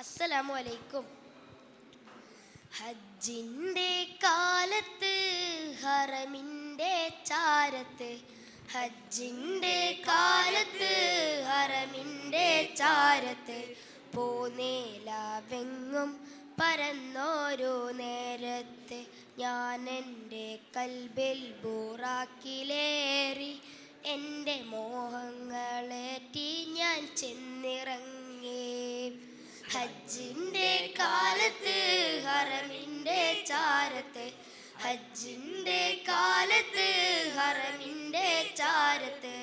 അസ്സലാമു അലൈക്കും ഹജ്ജിന്റെ കാലത്ത് ഹറമിന്റെ ചാരത്ത് ഹജ്ജിന്റെ കാലത്ത് ഹറമിന്റെ ചാരത്ത് പോന്നേലാവെങ്ങും പരന്നോരോ നേരത്ത്. ഞാൻ എന്റെ കൽബിൽ ബൂറാക്കിലേറി എന്റെ മോഹങ്ങളേറ്റി ഞാൻ ചെന്നിറങ്ങി. ഹജ്ജിന്റെ കാലത്ത് ഹറമിന്റെ ചാരത്ത്. ഹജ്ജിന്റെ കാലത്ത് ഹറമിന്റെ ചാരത്ത്.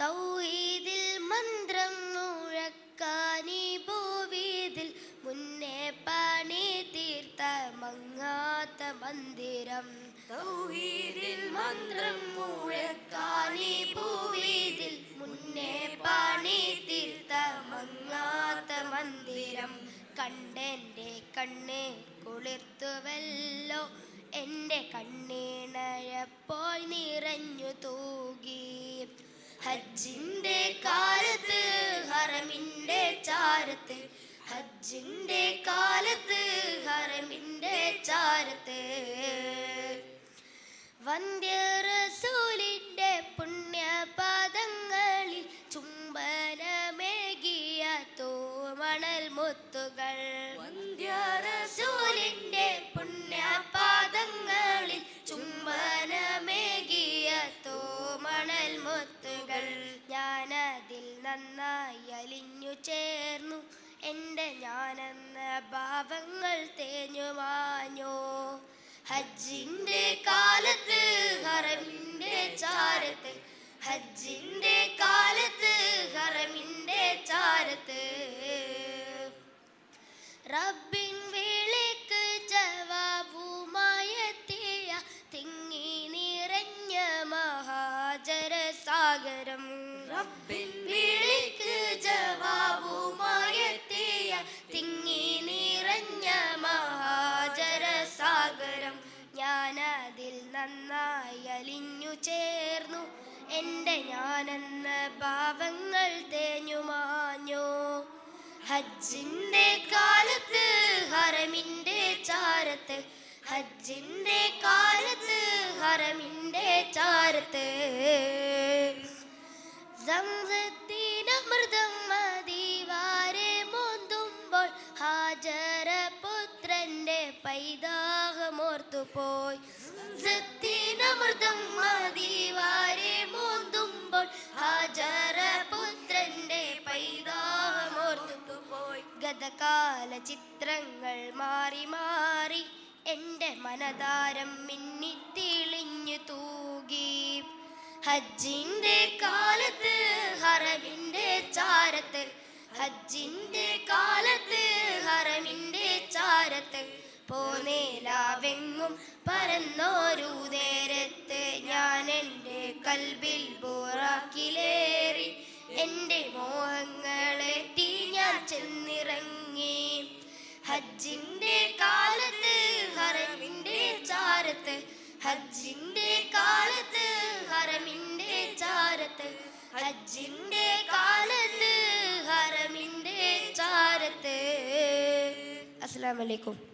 തൗഹീദിൽ മന്ത്രം മുഴക്കാനി ഭൂവീതിൽ മുന്നേ പണി തീർത്ത മങ്ങാത്ത മന്ദിരം. തൗഹീദിൽ മന്ത്രം മുഴക്കാനി ഭൂവീതിൽ മുന്നേ മന്ദിരം കണ്ടെന്റെ കണ്ണ് കുളിർത്തുവല്ലോ. എന്റെ കണ്ണീണയപ്പോൾ നിറഞ്ഞു തൂകി. ഹജ്ജിന്റെ കാലത്ത് ഹറമിന്റെ ചാരത്ത്. ഹജ്ജിന്റെ കാലത്ത് ഹറമിന്റെ ചാരത്ത്. വന്ധ്യറസൂലിന്റെ നന്നായി അലിഞ്ഞു ചേർന്നു. എന്റെ ഞാനെന്ന ഭാവങ്ങൾ തേഞ്ഞു മാഞ്ഞോ. ഹജ്ജിന്റെ കാലത്ത് ഹറമിന്റെ ചാരത്ത് ഹജ്ജിന്റെ കാലത്ത് ഹറമിന്റെ ചാരത്ത്. റബ്ബിൻ വേളയ്ക്ക് ജവാബുമായെത്തിയ തിങ്ങി നിറഞ്ഞ മഹാജരസാഗരം. റബ്ബിൻ വിളിക്ക് നന്നായി അലിഞ്ഞു ചേർന്നു. എന്റെ ഞാനെന്ന ഭാവങ്ങൾ തേഞ്ഞു മാഞ്ഞു. ഹജ്ജിന്റെ കാലത്ത് ഹറമിന്റെ ചാരത്ത്. ഹജ്ജിന്റെ കാലത്ത് ഹറമിന്റെ ചാരത്ത്. സംസത്തിനമൃതം മതിവാരെ മോന്തുമ്പോൾ ഹാജര പുത്രന്റെ പൈതാഹമോർത്തുപോയി പൈതാഹമോർത്തുപോയി ഗതകാല ചിത്രങ്ങൾ മാറി മാറി എന്റെ മനതാരം മിന്നിത്തിളിഞ്ഞു തൂകി. ഹജ്ജിന്റെ കാലത്ത് ഹറമിന്റെ ചാരത്ത് ഹജ്ജിന്റെ കാലത്ത് ഹറമിന്റെ ചാരത്ത് പോന്നേലാവെങ്ങും പരന്നോരു നേരത്ത് ഞാൻ എന്റെ കൽബിൽ ബോറാക്കിലേറി. എന്റെ മോഹങ്ങളെ തീ ഞാൻ ചെന്നിറങ്ങി. ഹജ്ജിന്റെ കാലത്ത് ഹറമിന്റെ ചാരത്ത് ഹജ്ജിന്റെ കാലത്ത് ഹറമിന്റെ ചാരത്ത് ഹജ്ജിന്റെ കാലത്ത് ഹറമിന്റെ ചാരത്ത്. അസ്സലാമു അലൈക്കും.